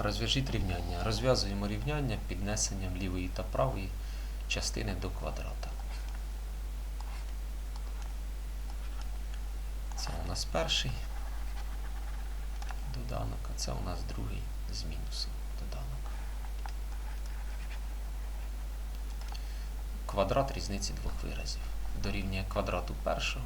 Розв'яжіть рівняння. Розв'язуємо рівняння піднесенням лівої та правої частини до квадрата. Це у нас перший доданок, а це у нас другий з мінусом доданок. Квадрат різниці двох виразів. Дорівнює квадрату першого.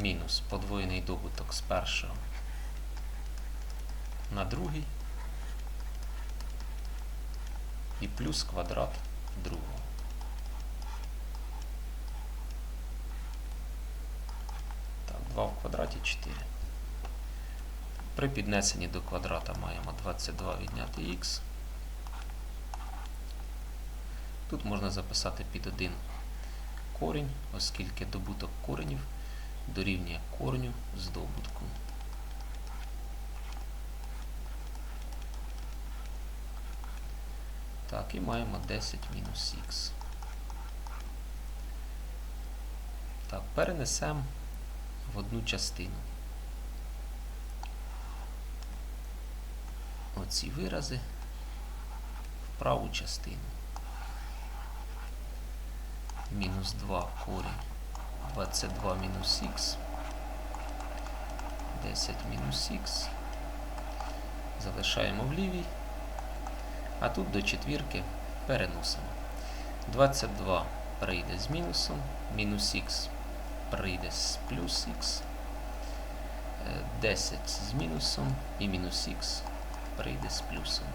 Мінус подвоєний добуток з першого на другий і плюс квадрат другого. Так, 2 в квадраті 4. При піднесенні до квадрата маємо 22 відняти х. Тут можна записати під один корінь, оскільки добуток коренів дорівнює кореню з добутку. Так, і маємо 10 мінус х. Так, перенесемо в одну частину. Оці вирази в праву частину. Мінус 2 корінь 22 мінус х. 10 мінус х. Залишаємо в лівій. А тут до четвірки переносимо. 22 прийде з мінусом, мінус х прийде з плюс х, 10 з мінусом і мінус х прийде з плюсом.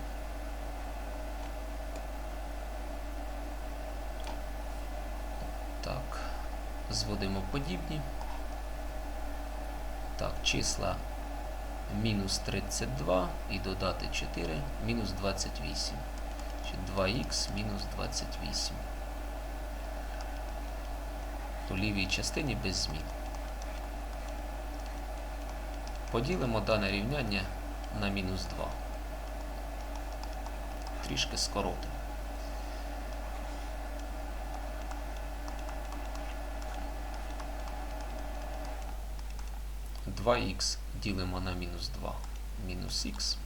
Так, зводимо подібні. Так, числа мінус 32 і додати 4, мінус 28. Чи 2х мінус 28. У лівій частині без змін. Поділимо дане рівняння на мінус 2. Трішки скоротимо. Два х ділимо на мінус 2 мінус х.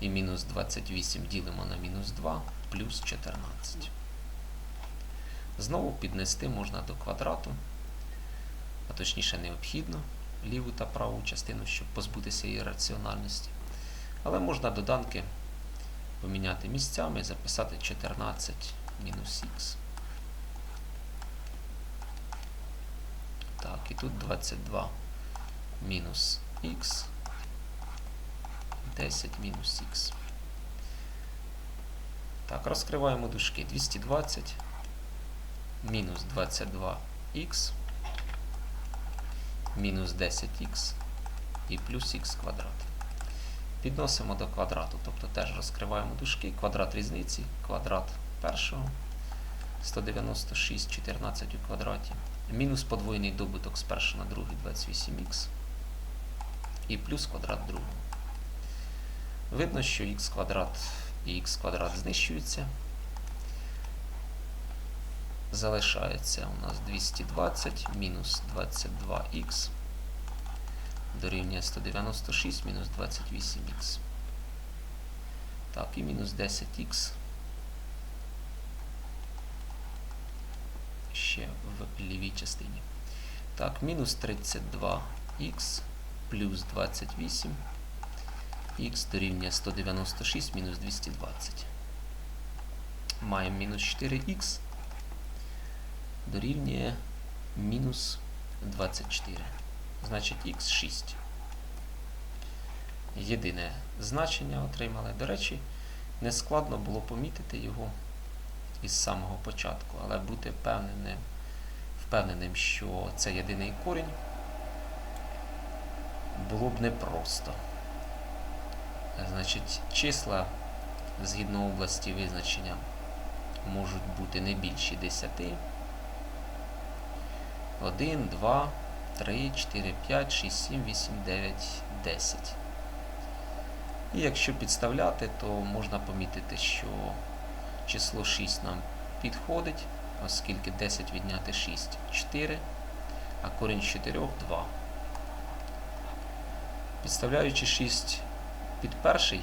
І мінус 28 ділимо на мінус 2 плюс 14. Знову піднести можна до квадрату, а точніше необхідно ліву та праву частину, щоб позбутися її раціональності. Але можна доданки поміняти місцями і записати 14 мінус х. Так, і тут 22 мінус х. 10 мінус х. Так, розкриваємо дужки. 220 мінус 22х мінус 10х і плюс х квадрат. Підносимо до квадрату, тобто теж розкриваємо дужки, квадрат різниці, квадрат першого, 196, 14 у квадраті, мінус подвоєний добуток з першого на другий 28х і плюс квадрат другого. Видно, що х квадрат і х квадрат знищуються. Залишається у нас 220 мінус 22х дорівнює 196 мінус 28х. Так, і мінус 10х ще в лівій частині. Так, мінус 32х плюс 28 х дорівнює 196 мінус 220. Маємо мінус 4х дорівнює мінус 24. Значить х 6. Єдине значення отримали. До речі, не складно було помітити його із самого початку, але бути впевненим, впевненим, що це єдиний корінь, було б непросто. Значить, числа згідно області визначення можуть бути не більші 10. 1, 2, 3, 4, 5, 6, 7, 8, 9, 10. І якщо підставляти, то можна помітити, що число 6 нам підходить, оскільки 10 відняти 6 4, а корінь з 4 2. Підставляючи 6 під перший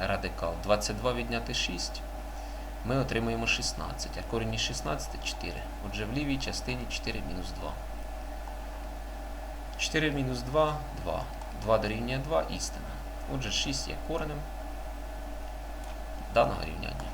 радикал, 22 відняти 6, ми отримуємо 16, а корінь із 16 4. Отже, в лівій частині 4 мінус 2. 4 мінус 2 2. 2 дорівнює 2 істина. Отже, 6 є коренем даного рівняння.